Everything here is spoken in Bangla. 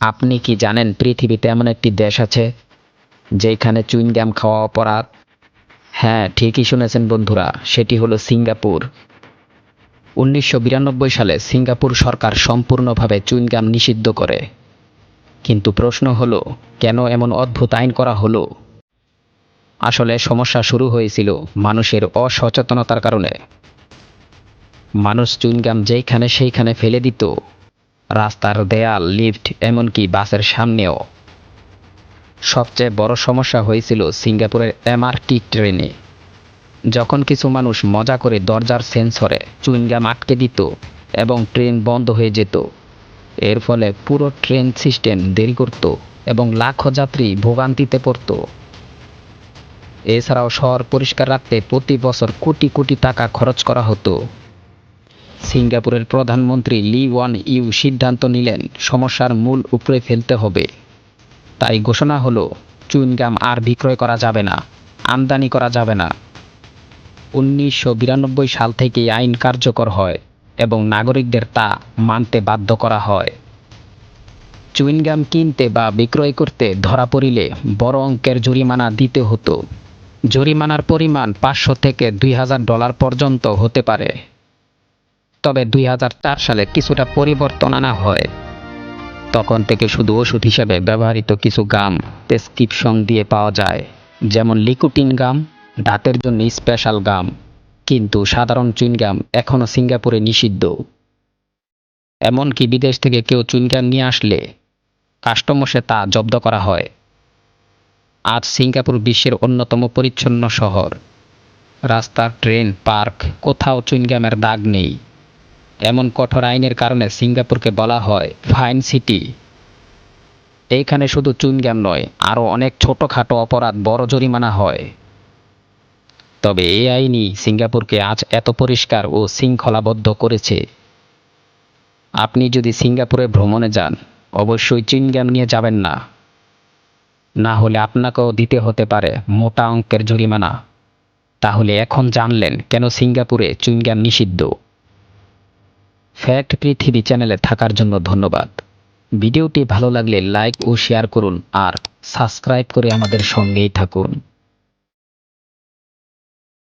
আপনি কি জানেন পৃথিবীতে এমন একটি দেশ আছে যেখানে চুইংগাম খাওয়া অপরাধ? হ্যাঁ ঠিকই শুনেছেন বন্ধুরা, সেটি হলো সিঙ্গাপুর। উনিশশো বিরানব্বই সালে সিঙ্গাপুর সরকার সম্পূর্ণভাবে চুইংগাম নিষিদ্ধ করে। কিন্তু প্রশ্ন হলো, কেন এমন অদ্ভুত আইন করা হলো? আসলে সমস্যা শুরু হয়েছিল মানুষের অসচেতনতার কারণে। মানুষ চুইংগাম যেইখানে সেইখানে ফেলে দিত রাস্তার দেয়াল, লিফট, এমনকি বাসের সামনেও। সবচেয়ে বড় সমস্যা হয়েছিল সিঙ্গাপুরের এমআরটি ট্রেনে। যখন কিছু মানুষ মজা করে দরজার সেন্সরে চুইংগাম আটকে দিত এবং ট্রেন বন্ধ হয়ে যেত, এর ফলে পুরো ট্রেন সিস্টেম দেরি করত এবং লাখো যাত্রী ভোগান্তিতে পড়তো। এছাড়াও শহর পরিষ্কার রাখতে প্রতি বছর কোটি কোটি টাকা খরচ করা হতো। সিঙ্গাপুরের প্রধানমন্ত্রী লি ওয়ান ইউ সিদ্ধান্ত নিলেন, সমস্যার মূল উপরে ফেলতে হবে। তাই ঘোষণা হলো, চুইংগাম আর বিক্রয় করা যাবে না, আমদানি করা যাবে না। উনিশশো বিরানব্বই সাল থেকে আইন কার্যকর হয় এবং নাগরিকদের তা মানতে বাধ্য করা হয়। চুইংগাম কিনতে বা বিক্রয় করতে ধরা পড়িলে বড় অঙ্কের জরিমানা দিতে হতো। জরিমানার পরিমাণ পাঁচশো থেকে দুই হাজার ডলার পর্যন্ত হতে পারে। তবে দুই হাজার চার সালে কিছুটা পরিবর্তন আনা হয়। তখন থেকে শুধু ওষুধ হিসেবে ব্যবহৃত কিছু গাম প্রেসক্রিপশন দিয়ে পাওয়া যায়, যেমন লিকুটিন গাম, দাঁতের জন্য স্পেশাল গাম, কিন্তু সাধারণ চুইনগাম এখনও সিঙ্গাপুরে নিষিদ্ধ। এমনকি বিদেশ থেকে কেউ চুইনগাম নিয়ে আসলে কাস্টমসে তা জব্দ করা হয়। আজ সিঙ্গাপুর বিশ্বের অন্যতম পরিচ্ছন্ন শহর। রাস্তা ট্রেন পার্ক, কোথাও চুইনগামের দাগ নেই। এমন কঠোর আইনের কারণে সিঙ্গাপুরকে বলা হয় ফাইন সিটি। এইখানে শুধু চুইনগাম নয়, আরও অনেক ছোটোখাটো অপরাধ বড় জরিমানা হয়। তবে এই আইনই সিঙ্গাপুরকে আজ এত পরিষ্কার ও শৃঙ্খলাবদ্ধ করেছে। আপনি যদি সিঙ্গাপুরে ভ্রমণে যান, অবশ্যই চুইনগাম নিয়ে যাবেন না। না হলে আপনাকেও দিতে হতে পারে মোটা অঙ্কের জরিমানা। তাহলে এখন জানলেন কেন সিঙ্গাপুরে চুইংগাম নিষিদ্ধ। ফ্যাক্ট পৃথিবী চ্যানেলে থাকার জন্য ধন্যবাদ। ভিডিওটি ভালো লাগলে লাইক ও শেয়ার করুন আর সাবস্ক্রাইব করে আমাদের সঙ্গেই থাকুন।